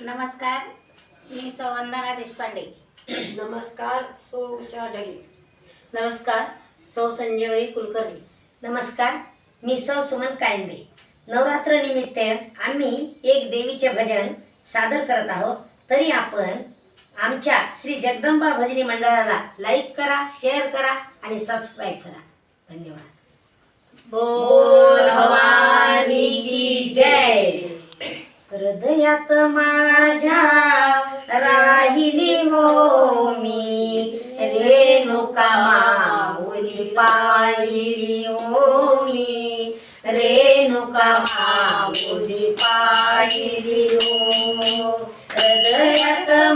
नमस्कार मी सौवंदना देशपांडे. नमस्कार सो उषा ढगे. नमस्कार सौ संजीवनी कुलकर्णी. नमस्कार मी सौ सुमन कायंदे. नवरात्र निमित्त आम्ही एक देवीचे भजन सादर करत आहोत. तरी आपण आमच्या श्री जगदंबा भजनी मंडळाला लाईक करा शेअर करा आणि सबस्क्राईब करा. धन्यवाद. हृदयात माझ्या राहिली हो मी. रेणुका माऊली पाहिली हो मी. रेणुका माऊली पाहिली हो. हृदयात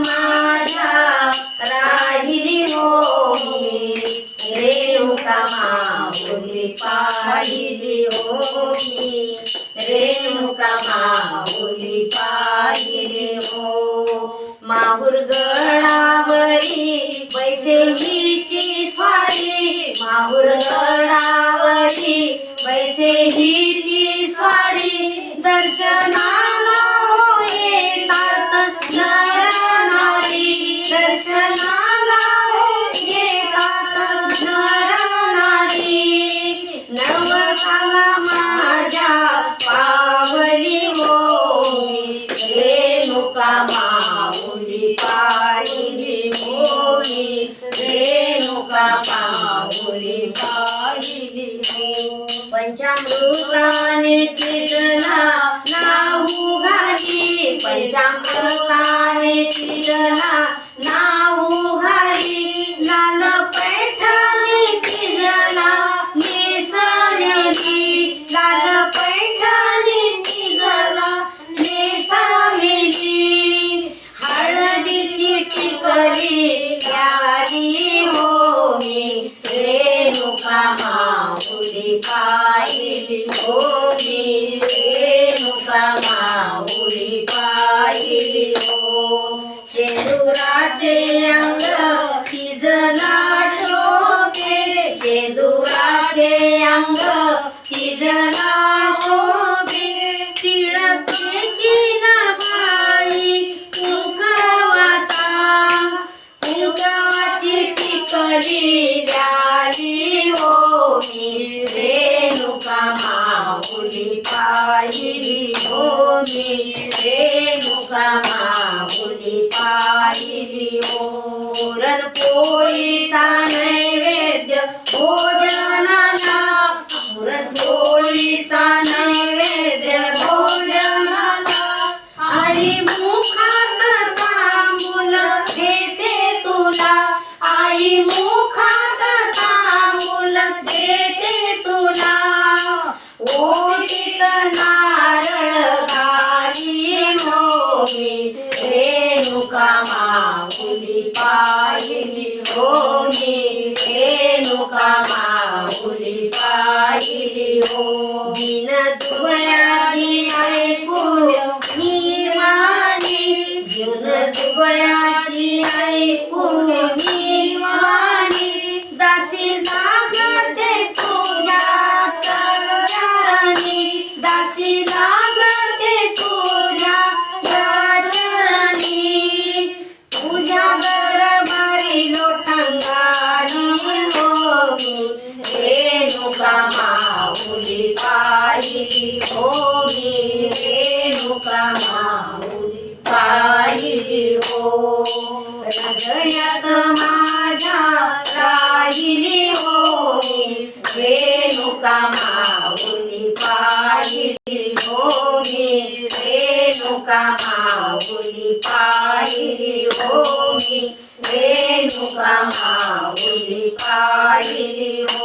पंचामृताने तिजला नाऊ घाली. पंचामृत रेणुका माऊली पाहिली हो. मी रेणुका माऊली पाहिली हो हृदयात माझ्या राहिली हो मी रेणुका माऊली पाहिली हो मी रेणुका माऊली पाहिली हो मी रेणुका माऊली पाहिली हो